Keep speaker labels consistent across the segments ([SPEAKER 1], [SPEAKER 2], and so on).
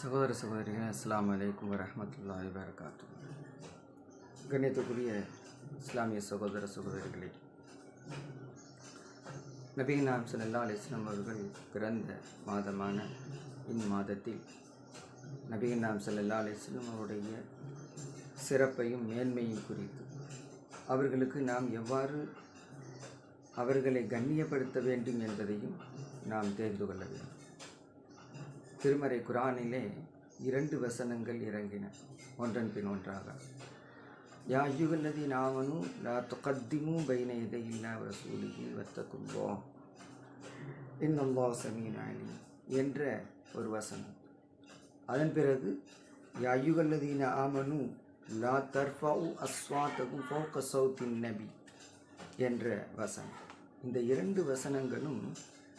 [SPEAKER 1] சகோதர சகோதரிகள் அஸ்லாம் அலைக்கும் வரமத்துல்லா வரகாத்து கண்ணியத்துக்குரிய இஸ்லாமிய சகோதர சகோதரிகளே நபிகளாம் ஸல்லல்லாஹு அலைஹி அவர்கள் பிறந்த மாதமான இம்மாதத்தில் நபிகளாம் ஸல்லல்லாஹு அலைஹி வஸல்லம் அவருடைய சிறப்பையும் மேன்மையும் குறித்து அவர்களுக்கு நாம் எவ்வாறு அவர்களை கண்ணியப்படுத்த வேண்டும் என்பதையும் நாம் தெரிந்து கொள்ள வேண்டும். திருமறை குரானிலே இரண்டு வசனங்கள் இறங்கின. ஒன்றன் பின் ஒன்றாக. யா ஐயுகல்லதி நாவனும் லா துகத்திமு பைன இதை இல்லா ரசூலிகி வத்தக்கும்போ இன்னல்லா சமீன் அலி என்ற ஒரு வசனம். அதன் பிறகு யா ஐயுகல்லதீன ஆமனு லா தர்ஃபவு அஸ்வாத்தகு ஃபோக்க சவுத்தின் நபி. என்ற வசனம். இந்த இரண்டு வசனங்களும்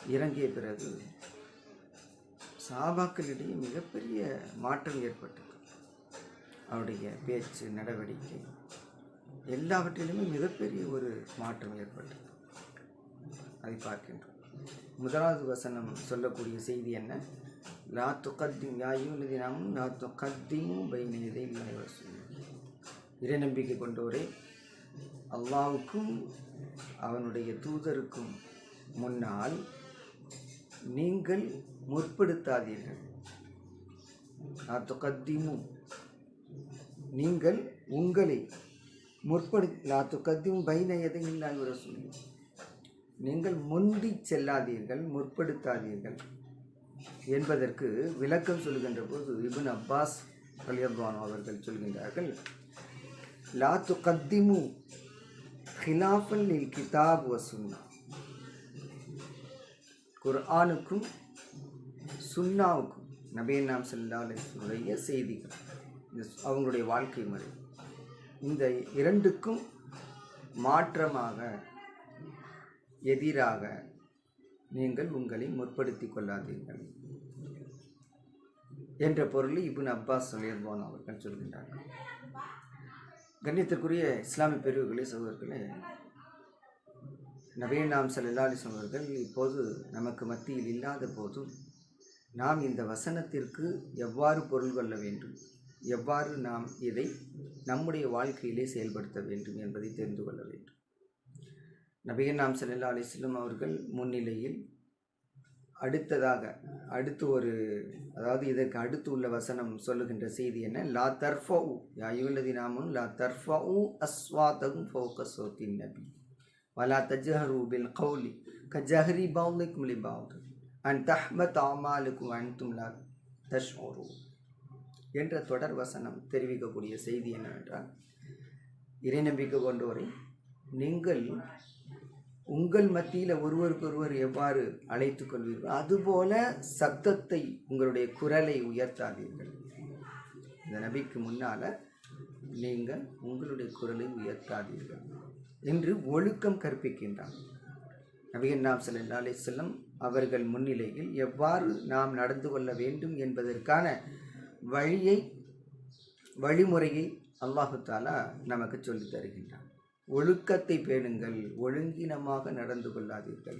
[SPEAKER 1] இறங்கிய பிறகு சாபாக்களிடையே மிகப்பெரிய மாற்றம் ஏற்பட்டது அவருடைய பேச்சு நடவடிக்கை எல்லாவற்றிலுமே மிகப்பெரிய ஒரு மாற்றம் ஏற்பட்டது அதை பார்க்கின்றோம். முதலாவது வசனம் சொல்லக்கூடிய செய்தி என்ன? லா துக்கத்தின் யாயுள்ளது நாமும் லா துக்கத்தியும் பைனதை இறை நம்பிக்கை கொண்டோரே அல்லாவுக்கும் அவனுடைய தூதருக்கும் முன்னால் நீங்கள் முற்படுத்தாதீர்கள். லாத்துக்கத்திமு நீங்கள் உங்களை முற்படு லாத்துக்கத்தியும் பைன எதையில்லா இவர சொல்லி நீங்கள் முந்தி செல்லாதீர்கள் முற்படுத்தாதீர்கள் என்பதற்கு விளக்கம் சொல்கின்ற போது இபின் அப்பாஸ் கலியபானோ அவர்கள் சொல்கின்றார்கள் லாத்து கத்திமு ஹிலாஃபல் இல் கிதாப் வசுன்னா குர்ஆனுக்கும் சுன்னாவுக்கும் நபே நாம் செல்லாலுடைய செய்திகள். இந்த அவங்களுடைய வாழ்க்கை முறை. இந்த இரண்டுக்கும் மாற்றமாக எதிராக நீங்கள் உங்களை முற்படுத்தி கொள்ளாதீர்கள் என்ற பொருளை இபுன் அப்பாஸ் சொல்லியிருப்பான் அவர்கள் சொல்கின்றார்கள். கண்ணியத்திற்குரிய இஸ்லாமிய பிரிவுகளே சகோதரர்களே நவீன நாம் அலிஸ்லாம் அவர்கள் இப்போது நமக்கு மத்தியில் இல்லாத போதும் நாம் இந்த வசனத்திற்கு எவ்வாறு பொருள் கொள்ள வேண்டும்? எவ்வாறு நாம் இதை நம்முடைய வாழ்க்கையிலே செயல்படுத்த வேண்டும் என்பதை தெரிந்து கொள்ள வேண்டும். நபிகள் நாம் செல்லல்லா அலிஸ்லம் அவர்கள் முன்னிலையில் அடுத்ததாக அடுத்து ஒரு அதாவது இதற்கு அடுத்து உள்ள வசனம் சொல்லுகின்ற செய்தி என்ன? லா தர்ஃபு யாயுல்லதி நாமும் லா தர்ஃபு அஸ்வாதகும் ஃபோக்கஸ் நபி. வலா தஜ்ஹரூ பில் கௌலி கஜஹரி பவுலிக் முலி பவுலி அன் தஹ்மத் ஆமாலுக்கு அன்தும்லா தஷ்மோரு என்ற தொடர் வசனம் தெரிவிக்கக்கூடிய செய்தி என்னவென்றால் இறைநம்பிக்கை கொண்டோரை நீங்கள் உங்கள் மத்தியில் ஒருவருக்கொருவர் எவ்வாறு அழைத்து கொள்வீர்கள்? அதுபோல சத்தத்தை உங்களுடைய குரலை உயர்த்தாதீர்கள். இந்த நபிக்கு முன்னால் நீங்கள் உங்களுடைய குரலை உயர்த்தாதீர்கள் என்று ஒழுக்கம் கற்பிக்கின்றான். நபிகள் நாம் செல்லம் அவர்கள் முன்னிலையில் எவ்வாறு நாம் நடந்து கொள்ள வேண்டும் என்பதற்கான வழியை வழிமுறையை அல்லாஹு தாலா நமக்கு சொல்லித் தருகின்றான். ஒழுக்கத்தை பேணுங்கள் ஒழுங்கினமாக நடந்து கொள்ளாதீர்கள்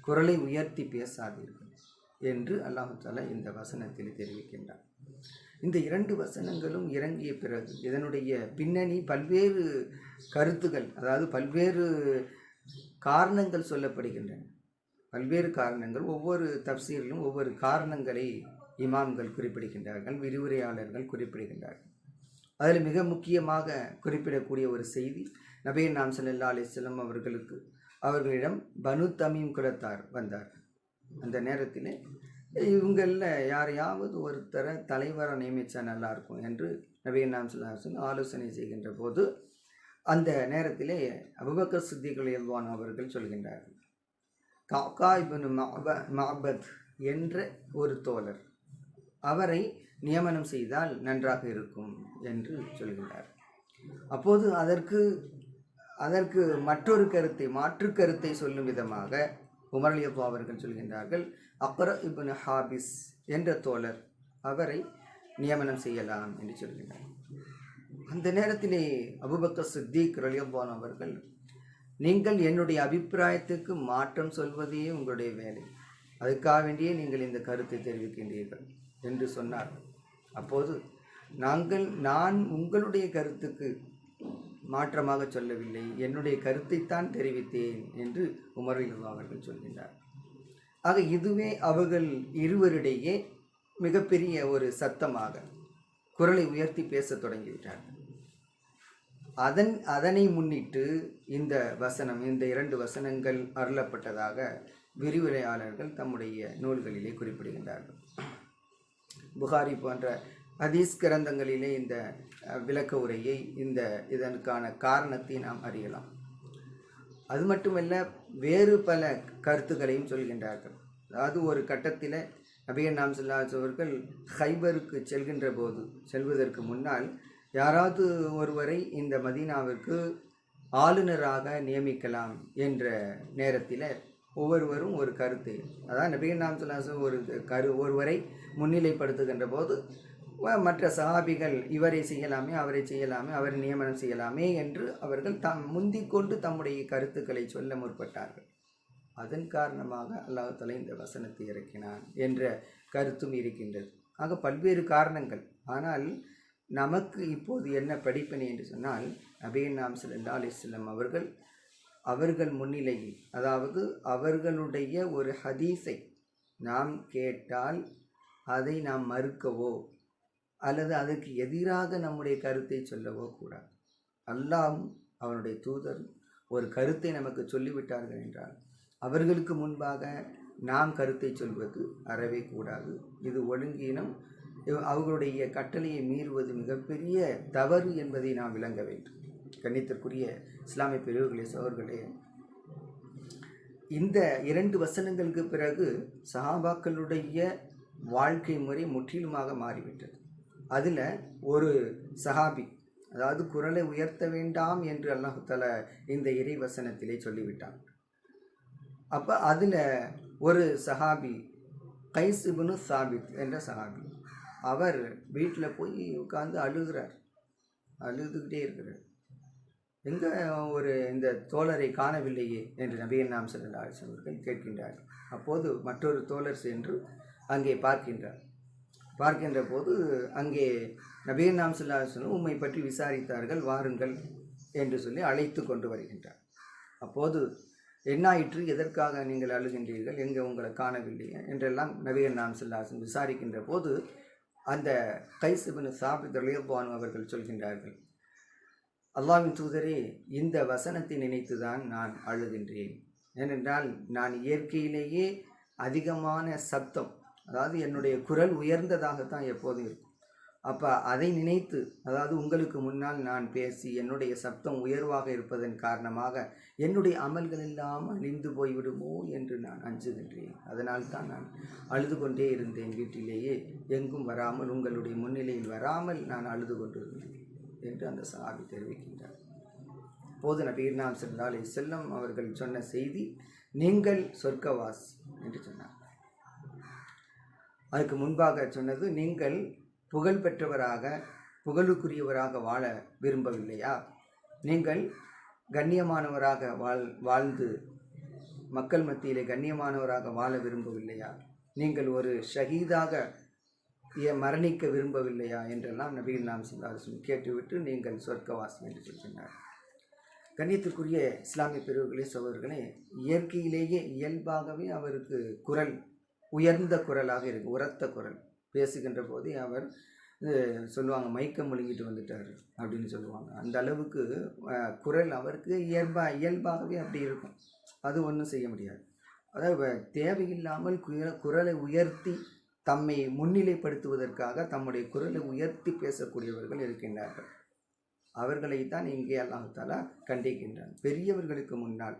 [SPEAKER 1] குரலை உயர்த்தி பேசாதீர்கள் என்று அல்லாஹு தாலா இந்த வசனத்தில் தெரிவிக்கின்றான். இந்த இரண்டு வசனங்களும் இறங்கிய பிறகு இதனுடைய பின்னணி பல்வேறு கருத்துகள் அதாவது பல்வேறு காரணங்கள் சொல்லப்படுகின்றன. பல்வேறு காரணங்கள் ஒவ்வொரு தப்சீரிலும் ஒவ்வொரு காரணங்களை இமாம்கள் குறிப்பிடுகின்றார்கள் விரிவுரையாளர்கள் குறிப்பிடுகின்றார்கள். அதில் மிக முக்கியமாக குறிப்பிடக்கூடிய ஒரு செய்தி நபீர் நாம் சல்லா அலிஸ்லம் அவர்களுக்கு அவர்களிடம் பனு தமீம் குலத்தார் வந்தார். அந்த நேரத்தில் இவங்களில் யாரையாவது ஒருத்தரை தலைவராக நியமித்தா நல்லாயிருக்கும் என்று நபீர் நாம் சொல்லாசன் ஆலோசனை செய்கின்ற போது அந்த நேரத்திலே அபுபக்கர் சித்திகள் எல்வான் அவர்கள் சொல்கின்றார்கள். காக்கா இபனு மஹபத் என்ற ஒரு தோழர். அவரை நியமனம் செய்தால் நன்றாக இருக்கும் என்று சொல்கின்றார். அப்போது அதற்கு அதற்கு மற்றொரு கருத்தை மாற்று கருத்தை சொல்லும் விதமாக உமரலியப்பா அவர்கள் சொல்கின்றார்கள் அக்ர இபின் ஹாபிஸ் என்ற தோழர் அவரை நியமனம் செய்யலாம் என்று சொல்கின்றார். அந்த நேரத்திலே அபுபக்கர் சித்திக் ரலியப்பான் அவர்கள் நீங்கள் என்னுடைய அபிப்பிராயத்துக்கு மாற்றம் சொல்வதே உங்களுடைய வேலை. அதுக்காக வேண்டியே நீங்கள் இந்த கருத்தை தெரிவிக்கின்றீர்கள் என்று சொன்னார். அப்போது நாங்கள் நான் உங்களுடைய கருத்துக்கு மாற்றமாக சொல்லவில்லை. என்னுடைய கருத்தைத்தான் தெரிவித்தேன் என்று உமரில் அவர்கள் சொல்கின்றார். ஆக இதுவே அவர்கள் இருவரிடையே மிகப்பெரிய ஒரு சத்தமாக குரலை உயர்த்தி பேசத் தொடங்கிவிட்டார்கள். அதன் அதனை முன்னிட்டு இந்த வசனம் இந்த இரண்டு வசனங்கள் அருளப்பட்டதாக விரிவுரையாளர்கள் தம்முடைய நூல்களிலே குறிப்பிடுகின்றார்கள். புகாரி போன்ற ஹதீஸ் கிரந்தங்களிலே இந்த விளக்க உரையை இந்த இதற்கான காரணத்தை நாம் அறியலாம். அது மட்டுமல்ல வேறு பல கருத்துக்களையும் சொல்கின்றார்கள். அதாவது ஒரு கட்டத்தில் நபிகள் நாம் சொல்லாதவர்கள் ஹைபருக்கு செல்கின்ற போது செல்வதற்கு முன்னால் யாராவது ஒருவரை இந்த மதீனாவிற்கு ஆளுநராக நியமிக்கலாம் என்ற நேரத்தில் ஒவ்வொருவரும் ஒரு கருத்து. அதான் நபிகள் நாம் சொல்லாசம் ஒரு கரு ஒருவரை முன்னிலைப்படுத்துகின்ற போது மற்ற சஹாபிகள் இவரை செய்யலாமே அவரை செய்யலாமே அவரை நியமனம் செய்யலாமே என்று அவர்கள் தாம் முந்திக்கொண்டு தம்முடைய கருத்துக்களை சொல்ல முற்பட்டார்கள். அதன் காரணமாக அல்லாஹ் இந்த வசனத்தை இறக்கினான் என்ற கருத்தும் இருக்கின்றது. ஆக பல்வேறு காரணங்கள். ஆனால் நமக்கு இப்போது என்ன படிப்பினை என்று சொன்னால் நபிகள் நாம் ஸல்லல்லாஹு அலிஸ்லம் அவர்கள் அவர்கள் முன்னிலையில் அதாவது அவர்களுடைய ஒரு ஹதீஸை நாம் கேட்டால் அதை நாம் மறுக்கவோ அல்லது அதற்கு எதிராக நம்முடைய கருத்தை சொல்லவோ கூடாது. அல்லாஹ்வும் அவனுடைய தூதர் ஒரு கருத்தை நமக்கு சொல்லிவிட்டார்கள் என்றால் அவர்களுக்கு முன்பாக நாம் கருத்தை சொல்வது அறவே கூடாது. இது ஒழுங்கீனம் அவர்களுடைய கட்டளையை மீறுவது மிகப்பெரிய தவறு என்பதை நாம் விளங்க வேண்டும். கண்ணியத்திற்குரிய இஸ்லாமிய பெரியவர்களே சோர்களே இந்த இரண்டு வசனங்களுக்கு பிறகு சஹாபாக்களுடைய வாழ்க்கை முறை முற்றிலுமாக மாறிவிட்டது. அதில் ஒரு சஹாபி அதாவது குரலை உயர்த்த வேண்டாம் என்று அல்லாஹு இந்த இறை வசனத்திலே சொல்லிவிட்டான். அப்போ அதில் ஒரு சஹாபி கைஸ் இப்னு சாபித் என்ற சஹாபி அவர் வீட்டில் போய் உட்காந்து அழுகிறார். அழுதுகிட்டே இருக்கிறார். எங்கே ஒரு இந்த தோழரை காணவில்லையே என்று நபியன் நாம் செல்ல அவர்கள் கேட்கின்றார் அப்போது மற்றொரு தோழர் சென்று அங்கே பார்க்கின்றார். பார்க்கின்ற போது அங்கே நபிகள் நாம் ஸல்லல்லாஹு அலைஹி உம்மை பற்றி விசாரித்தார்கள் வாருங்கள் என்று சொல்லி அழைத்து கொண்டு வருகின்றார். அப்போது என்னாயிற்று எதற்காக நீங்கள் அழுகின்றீர்கள் எங்கே உங்களை காணவில்லை என்றெல்லாம் நபிகள் நாம் செல்லாசன் விசாரிக்கின்ற போது அந்த கைசுபின் சாபித் ரலியல்லாஹு அவர்கள் சொல்கின்றார்கள் அல்லாவின் தூதரே இந்த வசனத்தை நினைத்துதான் நான் அழுகின்றேன். ஏனென்றால் நான் இயற்கையிலேயே அதிகமான சப்தம் அதாவது என்னுடைய குரல் உயர்ந்ததாகத்தான் எப்போதும் இருக்கும். அப்போ அதை நினைத்து அதாவது உங்களுக்கு முன்னால் நான் பேசி என்னுடைய சப்தம் உயர்வாக இருப்பதன் காரணமாக என்னுடைய அமல்கள் எல்லாம் அழிந்து போய்விடுமோ என்று நான் அஞ்சுகின்றேன். அதனால் தான் நான் அழுது கொண்டே இருந்தேன் வீட்டிலேயே. எங்கும் வராமல் உங்களுடைய முன்னிலையில் வராமல் நான் அழுது கொண்டிருந்தேன் என்று அந்த சஹாபி தெரிவிக்கின்றார். போது நபீர் நாம் சென்றால் செல்லம் அவர்கள் சொன்ன செய்தி நீங்கள் சொர்க்கவாஸ் என்று சொன்னார் அதுக்கு முன்பாக சொன்னது நீங்கள் புகழ் பெற்றவராக புகழுக்குரியவராக வாழ விரும்பவில்லையா? நீங்கள் கண்ணியமானவராக வாழ் வாழ்ந்து மக்கள் மத்தியிலே கண்ணியமானவராக வாழ விரும்பவில்லையா? நீங்கள் ஒரு ஷஹீதாக ஏ- மரணிக்க விரும்பவில்லையா? என்றெல்லாம் நபிகள் நாம் சொல்லாசம் கேட்டுவிட்டு நீங்கள் சொர்க்கவாசி என்று சொல்கிறார் கண்ணியத்திற்குரிய இஸ்லாமிய பிரிவுகளே சோதர்களே இயற்கையிலேயே இயல்பாகவே அவருக்கு குரல் உயர்ந்த குரலாக இருக்கு உரத்த குரல். பேசுகின்ற போது அவர் சொல்லுவாங்க மயக்கம் முழுங்கிட்டு வந்துட்டார் அப்படின்னு சொல்லுவாங்க. அந்த அளவுக்கு குரல் அவருக்கு இயல்பாக இயல்பாகவே அப்படி இருக்கும். அது ஒன்றும் செய்ய முடியாது. அதாவது தேவையில்லாமல் குரலை உயர்த்தி தம்மை முன்னிலைப்படுத்துவதற்காக தம்முடைய குரலை உயர்த்தி பேசக்கூடியவர்கள் இருக்கின்றார்கள். அவர்களை தான் இங்கே அல்லாஹ் கண்டிக்கின்றான். பெரியவர்களுக்கு முன்னால்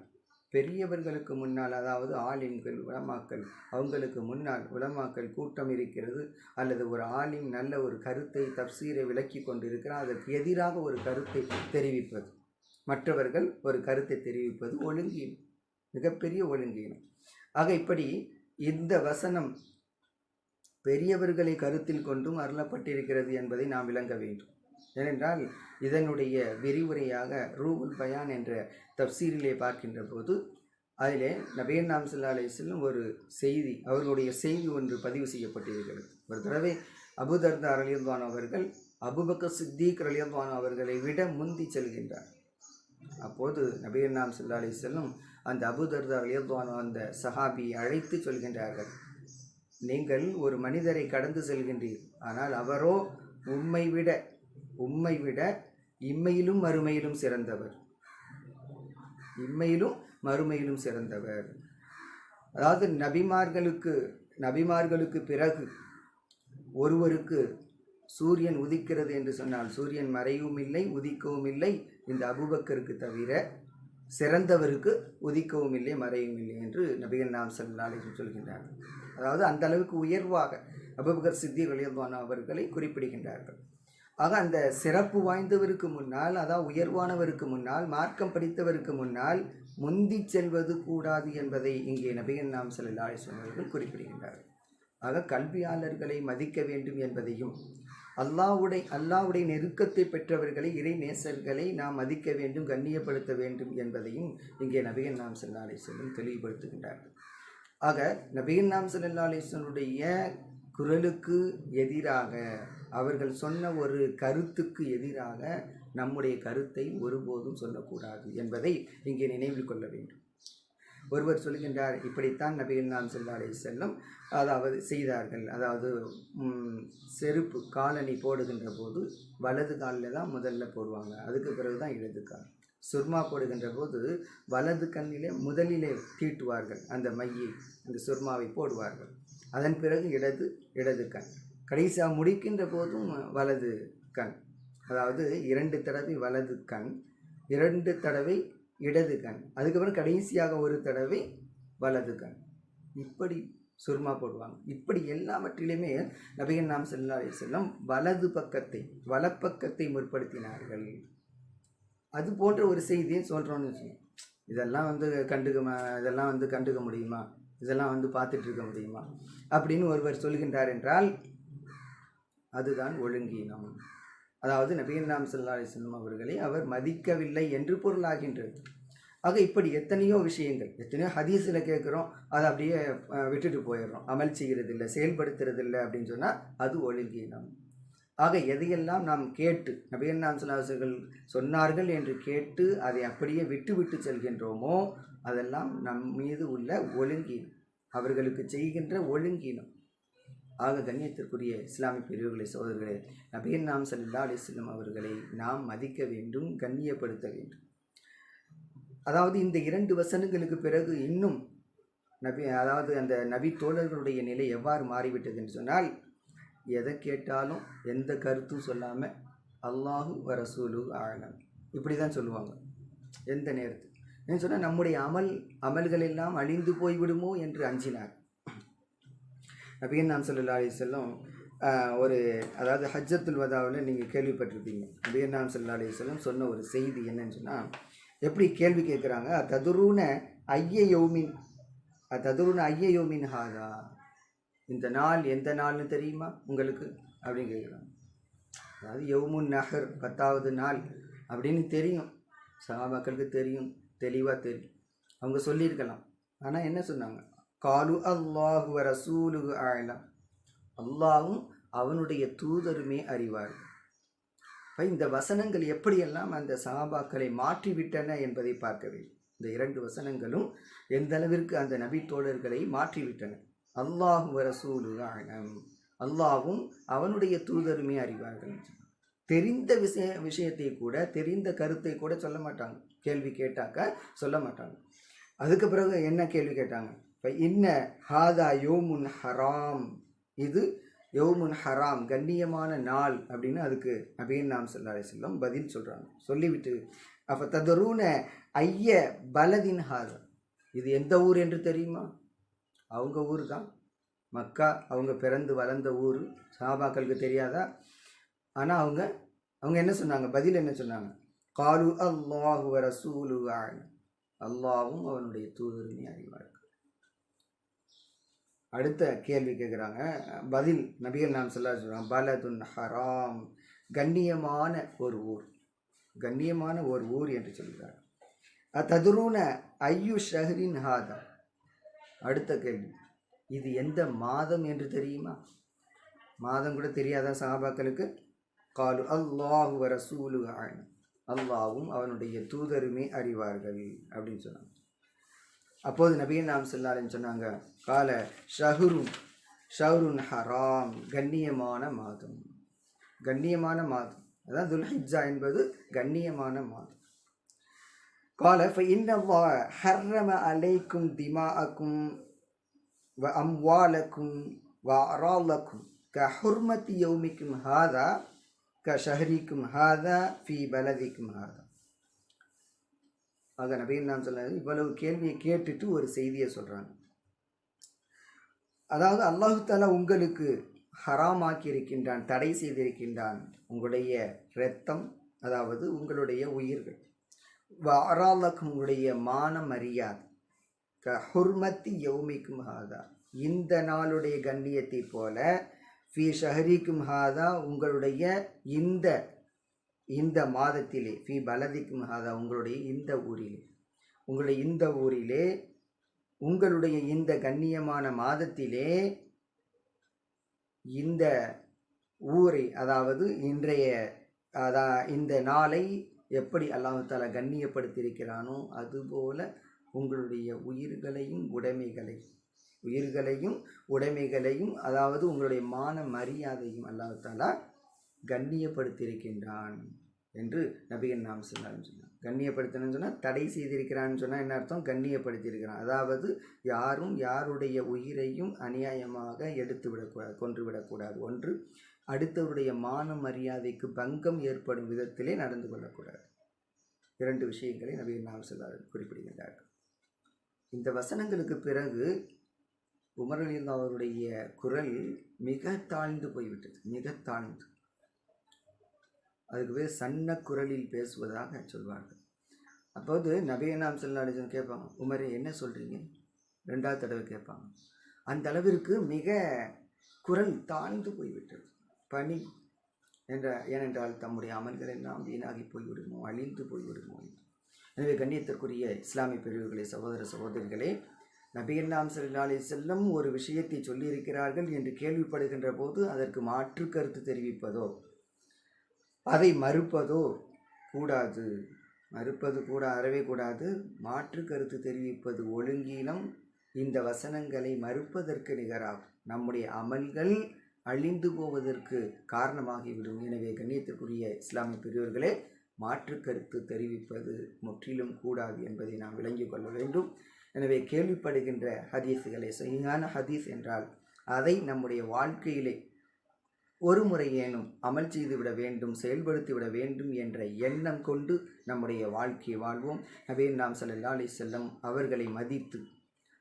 [SPEAKER 1] பெரியவர்களுக்கு முன்னால் அதாவது ஆலிம்கள் உலமாக்கள் அவங்களுக்கு முன்னால் உலமாக்கள் கூட்டம் இருக்கிறது அல்லது ஒரு ஆலிம் நல்ல ஒரு கருத்தை தப்சீரை விளக்கி கொண்டிருக்கிறார் அதற்கு எதிராக ஒரு கருத்தை தெரிவிப்பது. மற்றவர்கள் ஒரு கருத்தை தெரிவிப்பது ஒழுங்கீனம் மிகப்பெரிய ஒழுங்கீனம் ஆக இப்படி இந்த வசனம் பெரியவர்களை கருத்தில் கொண்டும் அருளப்பட்டிருக்கிறது என்பதை நாம் விளங்க வேண்டும். ஏனென்றால் இதனுடைய விரிவுரையாக ரூபுல் பயான் என்ற தப்சீரிலே பார்க்கின்ற போது அதிலே நபீர் நாம் சல்லா அலிஸ்லம் ஒரு செய்தி அவர்களுடைய செய்தி ஒன்று பதிவு செய்யப்பட்டிருக்கிறது. ஒரு தடவை அபுதர்தா ரலியல்வான் அவர்கள் அபுபக்க சித்திக் ரலியல்வான் அவர்களை விட முந்தி செல்கின்றார். அப்போது நபீர் நாம் சல்லா அலிஸ்லம் அந்த அபுதர்தா ரலியல்வான் அந்த சஹாபியை அழைத்து சொல்கின்றார்கள். நீங்கள் ஒரு மனிதரை கடந்து செல்கின்றீர் ஆனால் அவரோ உம்மை விட உம்மை விட இம்மையிலும் மறுமையிலும் சிறந்தவர். இம்மையிலும் மறுமையிலும் சிறந்தவர். அதாவது நபிமார்களுக்கு நபிமார்களுக்கு பிறகு ஒருவருக்கு சூரியன் உதிக்கிறது என்று சொன்னால் சூரியன் மறையவும் இல்லை உதிக்கவும் இல்லை. இந்த அபுபக்கருக்கு தவிர சிறந்தவருக்கு உதிக்கவும் இல்லை மறையவும் இல்லை என்று நபிகள் நாம் சல்லாலேஜும் சொல்கின்றார்கள். அதாவது அந்த அளவுக்கு உயர்வாக அபுபக்கர் சித்தி ரலியல்லாஹு அவர்களை குறிப்பிடுகின்றார்கள். ஆக அந்த சிறப்பு வாய்ந்தவருக்கு முன்னால் அதாவது உயர்வானவருக்கு முன்னால் மார்க்கம் படித்தவருக்கு முன்னால் முந்தி செல்வது கூடாது என்பதை இங்கே நபிகள் நாம் சல்லா அவர்கள் குறிப்பிடுகின்றார்கள். ஆக கல்வியாளர்களை மதிக்க வேண்டும் என்பதையும் அல்லாவுடைய அல்லாவுடைய நெருக்கத்தை பெற்றவர்களை இறை நேசர்களை நாம் மதிக்க வேண்டும் கண்ணியப்படுத்த வேண்டும் என்பதையும் இங்கே நபிகள் நாம் சல்லா அலிஸ்வலம் தெளிவுபடுத்துகின்றார்கள். ஆக நபிகள் நாம் சல்லா குரலுக்கு எதிராக அவர்கள் சொன்ன ஒரு கருத்துக்கு எதிராக நம்முடைய கருத்தை ஒருபோதும் சொல்லக்கூடாது என்பதை இங்கே நினைவில் கொள்ள வேண்டும். ஒருவர் சொல்கின்றார் இப்படித்தான் நபிகள் நாம் செல்லாலை செல்லம் அதாவது செய்தார்கள். அதாவது செருப்பு காலணி போடுகின்ற போது வலது காலில் தான் முதல்ல போடுவாங்க. அதுக்கு பிறகு தான் இடது கால். சுர்மா போடுகின்ற போது வலது கண்ணிலே முதலிலே தீட்டுவார்கள். அந்த மையை அந்த சுர்மாவை போடுவார்கள். அதன் பிறகு இடது இடது கண். கடைசியாக முடிக்கின்ற போதும் வலது கண். அதாவது இரண்டு தடவை வலது கண் இரண்டு தடவை இடது கண். அதுக்கப்புறம் கடைசியாக ஒரு தடவை வலது கண். இப்படி சுருமா போடுவாங்க. இப்படி எல்லாவற்றிலுமே நபிகள் நாம் செல்லாலே செல்லும் வலது பக்கத்தை வலப்பக்கத்தை முற்படுத்தினார்கள். அது போன்ற ஒரு செய்தியை சொல்கிறோன்னு வச்சுக்கோங்க. இதெல்லாம் வந்து கண்டுக்க இதெல்லாம் வந்து கண்டுக்க முடியுமா? இதெல்லாம் வந்து பார்த்துட்டு இருக்க முடியுமா? அப்படின்னு ஒருவர் சொல்கின்றார் என்றால் அதுதான் ஒழுங்கீனம். அதாவது நபீன் நாம் சல்லா அலிஸ்லம் அவர்களை அவர் மதிக்கவில்லை என்று பொருளாகின்றது. ஆக இப்படி எத்தனையோ விஷயங்கள் எத்தனையோ ஹதீஸில் கேட்குறோம் அதை அப்படியே விட்டுட்டு போயிடுறோம். அமல் செய்கிறது இல்லை செயல்படுத்துறது இல்லை அப்படின்னு சொன்னால் அது ஒழுங்கீனம். ஆக எதையெல்லாம் நாம் கேட்டு நபியன் நாம் சொன்னார்கள் என்று கேட்டு அதை அப்படியே விட்டு விட்டு செல்கின்றோமோ அதெல்லாம் நம் மீது உள்ள ஒழுங்கீனம். அவர்களுக்கு செய்கின்ற ஒழுங்கீனம். ஆக கண்ணியத்திற்குரிய இஸ்லாமிய பிரிவுகளை சோதர்களே நபீர் நாம் சல்லா அலிஸ்லம் அவர்களை நாம் மதிக்க வேண்டும் கண்ணியப்படுத்த வேண்டும். அதாவது இந்த இரண்டு வசனங்களுக்கு பிறகு இன்னும் நபி அதாவது அந்த நபி தோழர்களுடைய நிலை எவ்வாறு மாறிவிட்டது என்று சொன்னால் எதை கேட்டாலும் எந்த கருத்தும் சொல்லாமல் அல்லாஹு வரசூலு ஆழம் இப்படி தான் சொல்லுவாங்க. எந்த நேரத்தில்? ஏன்னு சொன்னால் நம்முடைய அமல் அமல்கள் எல்லாம் அழிந்து போய்விடுமோ என்று அஞ்சினார். நபிகள் நாம் சல்லா அலி செல்லம் ஒரு அதாவது ஹஜ்ஜத்துல் வதாவில் நீங்கள் கேள்விப்பட்டிருப்பீங்க. நபிகள் நாம் சல்லா அலி செல்லம் சொன்ன ஒரு செய்தி என்னன்னு சொன்னால் எப்படி கேள்வி கேட்குறாங்க? ததுருன ஐய யோமின் ததுருன ஐய யோமின் ஹாதா இந்த நாள் எந்த நாள்னு தெரியுமா உங்களுக்கு? அப்படின்னு கேட்குறாங்க. அதாவது யவுமுன் நகர் பத்தாவது நாள் அப்படின்னு தெரியும். சகாபாக்களுக்கு தெரியும். தெளிவாக தெரியும். அவங்க சொல்லியிருக்கலாம். ஆனால் என்ன சொன்னாங்க? காலு அல்லாஹு வர ரசூலுகு ஆயலாம் அல்லாஹும் அவனுடைய தூதருமே அறிவார் இப்போ இந்த வசனங்கள் எப்படியெல்லாம் அந்த சஹாபாக்களை மாற்றிவிட்டன என்பதை பார்க்க வேண்டும் இந்த இரண்டு வசனங்களும் எந்த அளவிற்கு அந்த நபி தோழர்களை மாற்றிவிட்டன? அல்லாஹு வர ரசூலு ஆலம் அல்லாவும் அவனுடைய தூதருமே அறிவார்கள். தெரிந்த விஷய விஷயத்தை கூட தெரிந்த கருத்தை கூட சொல்ல மாட்டாங்க. கேள்வி கேட்டாக்க சொல்ல மாட்டாங்க. அதுக்கு பிறகு என்ன கேள்வி கேட்டாங்க? இப்போ இன்ன ஹாதா யோமுன் ஹராம். இது யோமுன் ஹராம் கண்ணியமான நாள் அப்படின்னு அதுக்கு நபீன் நாம் சல்லா செல்லம் பதில் சொல்கிறாங்க சொல்லிவிட்டு அப்போ ததரூன ஐய பலதின் ஹாதா. இது எந்த ஊர் என்று தெரியுமா? அவங்க ஊர் தான். மக்கா அவங்க பிறந்து வளர்ந்த ஊர். சாபாக்களுக்கு தெரியாதா? ஆனால் அவங்க அவங்க என்ன சொன்னாங்க? பதில் என்ன சொன்னாங்க? காலு அல்லாஹு ரசூலு அல்லாவும் அவனுடைய தூதருமே அறிவார்கள். அடுத்த கேள்வி கேட்குறாங்க பதில் நபிகள் நாம் சொல்ல சொல்கிறாங்க பலதுன் ஹராம் கண்ணியமான ஒரு ஊர். கண்ணியமான ஒரு ஊர் என்று சொல்கிறார் ததுருன ஐயு ஷஹரின் ஹாதா? அடுத்த கேள்வி இது எந்த மாதம் என்று தெரியுமா? மாதம் கூட தெரியாதா சஹாபாக்களுக்கு? காலு அல்லாஹு ரசூலு ஆயினும் அல்லாவும் அவனுடைய தூதருமே அறிவார்கள் அப்படின்னு சொன்னாங்க. அப்போது நபியன் நாம் செல்லாலும் சொன்னாங்க கால ஷஹுருன் ஷஹருன் ஹராம் கண்ணியமான மாதம். கண்ணியமான மாதம். அதான் துல்ஹிஜா என்பது கண்ணியமான மாதம். கால இன்னவா ஹர்ரம அலைக்கும் திமாக்கும் வ அம்வாலக்கும் வ அராலக்கும் க ஹுர்மத்தி யௌமிக்கும் ஹாதா க கஷஹரிக்கும் ஹாதா ஃபி பலதிக்கும் ஹாதா. ஆக நபிகள் நான் சொல்ல இவ்வளவு கேள்வியை கேட்டுட்டு ஒரு செய்தியை சொல்கிறாங்க அதாவது அல்லாஹு தாலா உங்களுக்கு ஹராமாக்கி இருக்கின்றான் தடை செய்திருக்கின்றான் உங்களுடைய இரத்தம் அதாவது உங்களுடைய உயிர்கள். வாராலக்கு உங்களுடைய மானம் க ஹுர்மத்தி யௌமிக்கும் ஹாதா. இந்த நாளுடைய கண்ணியத்தை போல ஃபி ஷஹரிக்கும் ஹாதா உங்களுடைய இந்த இந்த மாதத்திலே ஃபி பலதிக்கும் ஹாதா உங்களுடைய இந்த ஊரிலே. உங்களுடைய இந்த ஊரிலே உங்களுடைய இந்த கண்ணியமான மாதத்திலே இந்த ஊரை அதாவது இன்றைய அதா இந்த நாளை எப்படி அல்லாஹு தாலா கண்ணியப்படுத்தியிருக்கிறானோ அதுபோல உங்களுடைய உயிர்களையும் உடைமைகளையும் உயிர்களையும் உடைமைகளையும் அதாவது உங்களுடைய மான மரியாதையும் அல்லாஹு கண்ணியப்படுத்தியிருக்கின்றான் என்று நபிகன் நாம் சொன்னார்னு சொன்னார் கண்ணியப்படுத்தணும்னு சொன்னால் தடை செய்திருக்கிறான்னு சொன்னால் என்ன அர்த்தம்? கண்ணியப்படுத்தியிருக்கிறான். அதாவது யாரும் யாருடைய உயிரையும் அநியாயமாக எடுத்து விடக்கூடாது கொன்று விடக்கூடாது ஒன்று அடுத்தவருடைய மான மரியாதைக்கு பங்கம் ஏற்படும் விதத்திலே நடந்து கொள்ளக்கூடாது இரண்டு விஷயங்களை நபிகள் நாம் சொல்லார் குறிப்பிடுகின்றார்கள். இந்த வசனங்களுக்கு பிறகு உமரலின் அவருடைய குரல் மிக தாழ்ந்து போய்விட்டது மிக தாழ்ந்து. அதுக்கு பேர் சன்ன குரலில் பேசுவதாக சொல்வார்கள். அப்போது நபியனாம் செல்லாடிஜன் கேட்பாங்க உமரே என்ன சொல்கிறீங்க ரெண்டாவது தடவை கேட்பாங்க. அந்த அளவிற்கு மிக குரல் தாழ்ந்து போய்விட்டது. பணி என்ற ஏனென்றால் தம்முடைய அமல்கள் எல்லாம் வீணாகி போய்விடுமோ அழிந்து போய்விடுமோ எனவே கண்ணியத்திற்குரிய இஸ்லாமிய பிரிவுகளே சகோதர சகோதரிகளே நபியல்லாம் செல்லாலே செல்லும் ஒரு விஷயத்தை சொல்லியிருக்கிறார்கள் என்று கேள்விப்படுகின்ற போது அதற்கு மாற்று கருத்து தெரிவிப்பதோ அதை மறுப்பதோ கூடாது. மறுப்பது கூட அறவே கூடாது. மாற்று கருத்து தெரிவிப்பது ஒழுங்கீனம். இந்த வசனங்களை மறுப்பதற்கு நிகராகும். நம்முடைய அமல்கள் அழிந்து போவதற்கு காரணமாகிவிடும். எனவே கண்ணியத்திற்குரிய இஸ்லாமிய பெரியவர்களே மாற்று கருத்து தெரிவிப்பது முற்றிலும் கூடாது என்பதை நாம் விளங்கிக் கொள்ள வேண்டும். எனவே கேள்விப்படுகின்ற ஹதீஸுகளை சரியான ஹதீஸ் என்றால் அதை நம்முடைய வாழ்க்கையிலே ஒரு முறையேனும் அமல் செய்துவிட வேண்டும் செயல்படுத்திவிட வேண்டும் என்ற எண்ணம் கொண்டு நம்முடைய வாழ்க்கையை வாழ்வோம். நபே நாம் சல்லா அலி செல்லம் அவர்களை மதித்து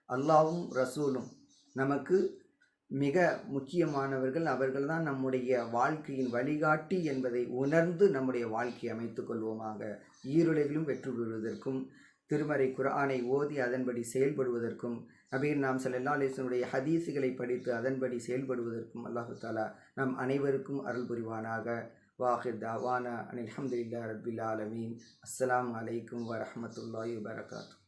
[SPEAKER 1] அல்லாவும் ரசூலும் நமக்கு மிக முக்கியமானவர்கள். அவர்கள்தான் நம்முடைய வாழ்க்கையின் வழிகாட்டி என்பதை உணர்ந்து நம்முடைய வாழ்க்கையை அமைத்துக் கொள்வோமாக. ஈருலகிலும் வெற்றி பெறுவதற்கும் திருமறை குரானை ஓதி அதன்படி செயல்படுவதற்கும் நபீர் நாம் சல்லா அலிஸ்வனுடைய ஹதீஸுகளை படித்து அதன்படி செயல்படுவதற்கும் அல்லாஹு தாலா நம் அனைவருக்கும் அருள் புரிவானாக. வாஹிர் தாவானா அனில் அஹமதுல்லா ரபில் ஆலமீன். அஸ்ஸலாம் அலைக்கும் வரஹமத்துல்லாஹி வபரகாத்து